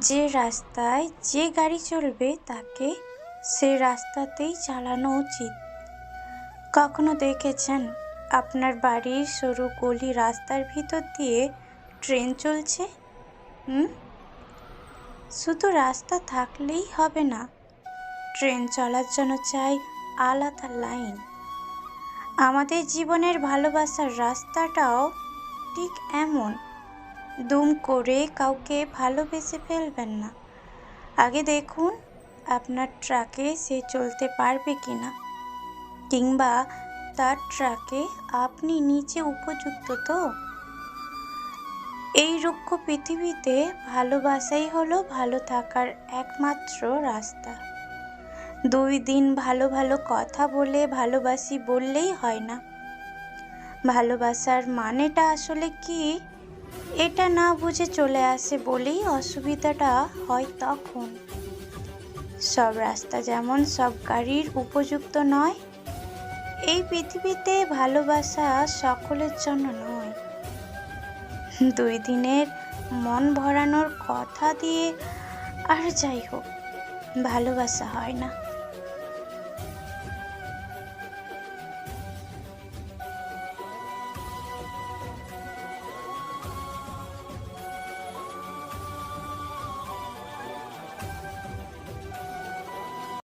যে রাস্তায় যে গাড়ি চলবে তাকে সে রাস্তাতেই চালানো উচিত। কখনো দেখেছেন আপনার বাড়ির সরু গলি রাস্তার ভিতর দিয়ে ট্রেন চলছে? শুধু রাস্তা থাকলেই হবে না, ট্রেন চলার জন্য চাই আলাদা লাইন। আমাদের জীবনের ভালোবাসার রাস্তাটাও ঠিক এমন দুম করে কাউকে ভালোবেসে ফেলবেন না। আগে দেখুন আপনার ট্রাকে সে চলতে পারবে কি না কিংবা তার ট্রাকে আপনি নিচে উপযুক্ত তো? এই রুক্ষ পৃথিবীতে ভালোবাসাই হলো ভালো থাকার একমাত্র রাস্তা। দুই দিন ভালো ভালো কথা বলে ভালোবাসি বললেই হয় না। ভালোবাসার মানেটা আসলে কি? এটা না বুঝে চলে আসে বলেই অসুবিধাটা হয় তখন। সব রাস্তা যেমন সব গাড়ির উপযুক্ত নয়, এই পৃথিবীতে ভালোবাসা সকলের জন্য নয়। দুই দিনের মন ভরানোর কথা দিয়ে আর যাই হোক, ভালোবাসা হয় না।